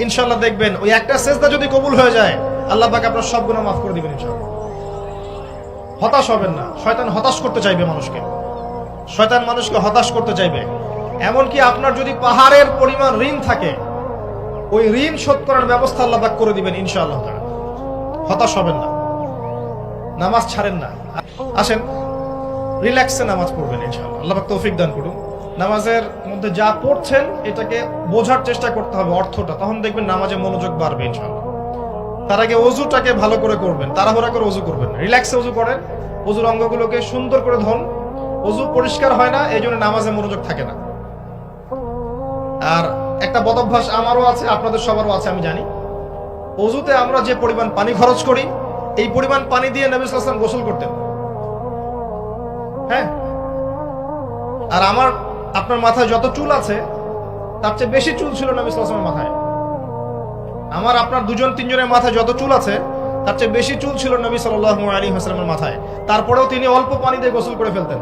ইনশাল্লাহ দেখবেন, ওই একটা সেজদা যদি কবুল হয়ে যায়, আল্লাহ পাক আপনার সব গুণা মাফ করে দিবেন ইনশাল্লাহ হতাশ হবেন না। শয়তান হতাশ করতে চাইবে মানুষকে। শয়তান মানুষকে হতাশ করতে চাইবে। এমনকি আপনার যদি পাহাড়ের পরিমাণ ঋণ থাকে, ওই ঋণ শোধ করার ব্যবস্থা আল্লাহ পাক করে দিবেন ইনশাআল্লাহ তাআলা। হতাশ হবেন না। নামাজ ছাড়েন না। আসেন, রিল্যাক্সে নামাজ পড়বেন ইনশাআল্লাহ। আল্লাহ পাক তৌফিক দান করুন। নামাজের মধ্যে যা পড়ছেন, এটাকে বোঝার চেষ্টা করতে হবে অর্থটা। তখন দেখবেন নামাজে মনোযোগ বাড়বে, ইনশাআল্লাহ। তার আগে অজুটাকে ভালো করে করবেন, তাড়াহুড়া করে অজু করবেন রিল্যাক্সে অজু করেন, অজুর অঙ্গগুলোকে সুন্দর করে ধন। অজু পরিষ্কার হয় না এই জন্য নামাজে মনোযোগ থাকে না। আর একটা বদভ্যাস আমারও আছে, আপনাদের সবারও আছে, আমি জানি। অজুতে আমরা যে পরিমাণ পানি খরচ করি, এই পরিমাণ পানি দিয়ে নবী সাল্লাম গোসল করতেন। হ্যাঁ? আর আমার আপনার মাথায় যত চুল আছে, তার চেয়ে বেশি চুল ছিল নবী সাল্লামের মাথায়। আমার আপনার দুজন, তিনজনের মাথায় যত চুল আছে, তার চেয়ে বেশি চুল ছিল নবী সাল্লাল্লাহু আলাইহি ওয়াসাল্লামের মাথায়। তারপরেও তিনি অল্প পানি দিয়ে গোসল করে ফেলতেন।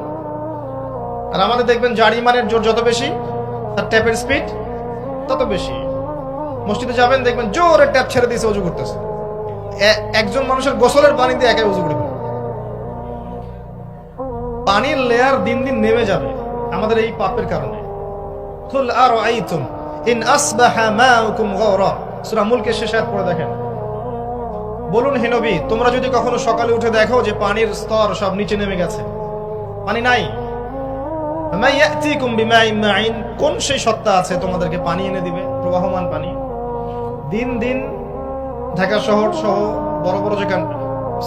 আর আমাদের দেখবেন জারি মানের জোর যত বেশি, তার ট্যাপের স্পিড তত বেশি। মসজিদে যাবেন, দেখবেন জোরে ট্যাপ ছেড়ে দিয়েছে, উজু করতেছে। একজন মানুষের গোসলের পানি দিয়ে একাই উজু করে পানির লেয়ার দিন দিন নেমে যাবে। আমাদের এই পাপের কারণে। কুল আরাইতুম ইন আসবাহা মাউকুম গাওরা। সূরা মুলকের শেষ আয়াত পড়ে দেখেন। বলুন, হে নবী, তোমরা যদি কখনো সকালে উঠে দেখো যে পানির স্তর সব নিচে নেমে গেছে। পানি নাই? কোন সেই সত্তা আছে তোমাদেরকে পানি এনে দিবে? প্রবাহমান পানি। দিন দিন ঢাকা শহর সহ বড় বড় যে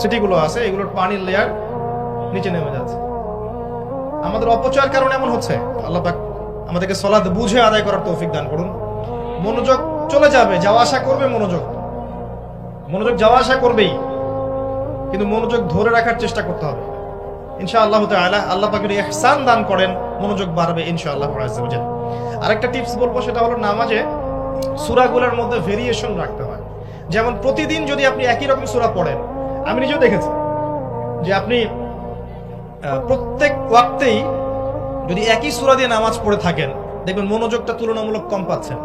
সিটিগুলো আছে, এগুলোর পানির লেয়ার নিচে নেমে যাচ্ছে। আমাদের অপচয়ের কারণে এমন হচ্ছে। আল্লাহ আমাদেরকে সলাদ বুঝে আদায় করার তৌফিক দান করুন। মনোযোগ চলে যাবে, যাওয়া আসা করবে মনোযোগ। মনোযোগ যাওয়া আসা করবেই, কিন্তু মনোযোগ ধরে রাখার চেষ্টা করতে হবে। ইনশাআল্লাহ তাআলা আল্লাহ পাকের ইহসান দান করেন, মনোযোগ বাড়বে ইনশাআল্লাহ আজ্জা ওয়াজাল আরেকটা টিপস বলব, সেটা হলো নামাজে সূরাগুলোর মধ্যে ভেরিয়েশন রাখতে হয়। যেমন প্রতিদিন যদি আপনি একই রকম সূরা পড়েন, আমি নিজেও দেখেছি যে আপনি প্রত্যেক ওয়াক্তেই যদি একই সূরা দিয়ে নামাজ পড়ে থাকেন, দেখবেন মনোযোগটা তুলনামূলক কম পাচ্ছেন।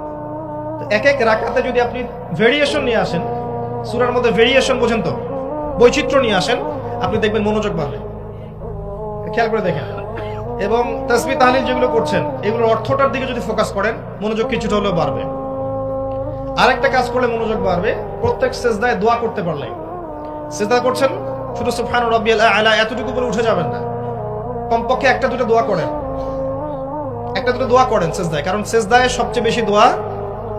তো এক এক রাকাতে যদি আপনি ভেরিয়েশন নিয়ে আসেন, সুরার মধ্যে ভেরিয়েশন বোঝেন তো, বৈচিত্র্য নিয়ে আসেন, আপনি দেখবেন মনোযোগ বাড়বে। খেয়াল করে দেখেন। এবং তসবি তাহলিল যেগুলো করছেন, এগুলোর অর্থটার দিকে যদি ফোকাস করেন, মনোযোগ কিছুটা হলেও বাড়বে। আরেকটা কাজ করলে মনোযোগ বাড়বে, প্রত্যেক সেজদায় দোয়া করতে পারলে। সেজদা করছেন? শুধু সুফান এতটুকু উপরে উঠে যাবেন না। কমপক্ষে একটা দুটো দোয়া করেন। একটা দুটো দোয়া করেন সেজদায়, কারণ সেজদায় সবচেয়ে বেশি দোয়া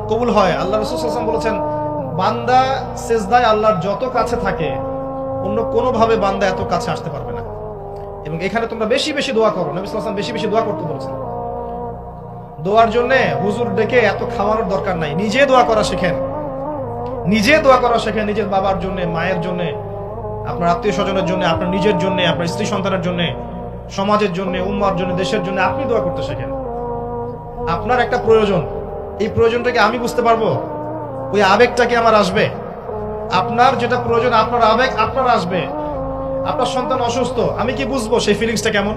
কবুল হয়। আল্লাহ রসুল সাল্লাম বলেছেন, বান্দা সেজদায় আল্লাহর যত কাছে থাকে, অন্য কোনোভাবে বান্দা এত কাছে আসতে পারবে না। এবং এখানে তোমরা বেশি বেশি দোয়া করো। নবী বেশি বেশি দোয়া করতে বলেছেন। দোয়ার জন্য হুজুর ডেকে এত খাওয়ানোর দরকার নাই। নিজে দোয়া করা শেখেন। নিজে দোয়া করা শেখেন নিজের বাবার জন্য, মায়ের জন্য। আপনার আত্মীয় স্বজনের জন্য, আপনার নিজের জন্য, আপনার স্ত্রী সন্তানের জন্য, সমাজের জন্য, উম্মার জন্য, দেশের জন্য আপনি দোয়া করতে শেখেন। আপনার একটা প্রয়োজন, এই প্রয়োজনটাকে আমি বুঝতে পারব, ওই আবেগটাকে আমার আসবে? আপনার যেটা প্রয়োজন, আপনার আবেগ আপনার আসবে। আপনার সন্তান অসুস্থ, আমি কি বুঝব সেই ফিলিংসটা কেমন?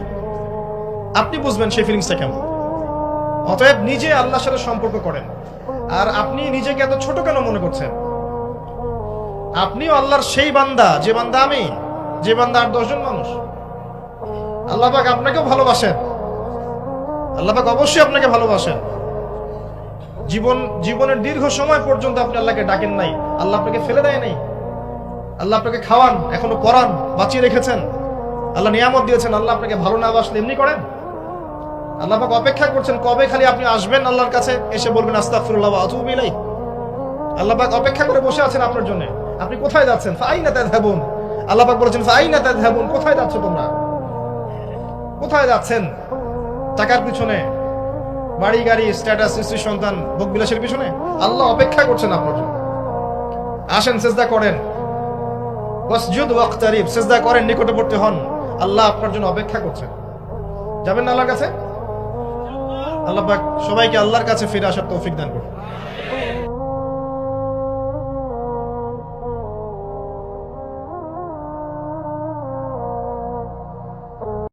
আপনি বুঝবেন সেই ফিলিংসটা কেমন। অতএব নিজে আল্লাহর সাথে সম্পর্ক করেন। আর আপনি নিজেকে এত ছোট কেন মনে করছেন? আপনিও আল্লাহর সেই বান্দা, যে বান্দা আমি, যে বান্দা আর দশজন মানুষ। আল্লাহ পাক আপনাকেও ভালোবাসেন। আল্লাহ পাক অবশ্যই আপনাকে ভালোবাসেন। জীবন, জীবনের দীর্ঘ সময় পর্যন্ত আপনি আল্লাহকে ডাকেন নাই। আল্লাহ আপনাকে ফেলে দেয় নাই। আল্লাহ আপনাকে খাওয়ান, এখনও করান, বাঁচিয়ে রেখেছেন। আল্লাহ নিয়ামত দিয়েছেন, আল্লাহ আপনাকে ভালো না বাসলে এমনি করেন। আল্লাহ পাক অপেক্ষা করছেন, কবে খালি আপনি আসবেন আল্লাহর কাছে? এসে বলবেন, আস্তাগফিরুল্লাহ ওয়া আতুবু ইলাইহি। আল্লাহ পাক অপেক্ষা করে বসে আছেন আপনার জন্য। আপনি কোথায় যাচ্ছেন? ফাইনা তাযহাবুন। আল্লাহ পাক বলেছেন, ফাইনা তাযহাবুন, কোথায় যাচ্ছ তোমরা? কোথায় যাচ্ছেন? টাকার পিছনে? বাড়ি, গাড়ি স্ট্যাটাস স্ত্রী, সন্তান, ভোগ বিলাসের পিছনে? আল্লাহ অপেক্ষা করছেন আপনার জন্য। আসেন, সেজদা করেন। ওয়াসজুদ ওয়াক্তারিব, সেজদা করেন, নিকটবর্তী হন। আল্লাহ আপনার জন্য অপেক্ষা করছেন। যাবেন না আল্লাহর কাছে? আল্লাহ সবাইকে আল্লাহর কাছে ফিরে আসার তৌফিক দান করুন।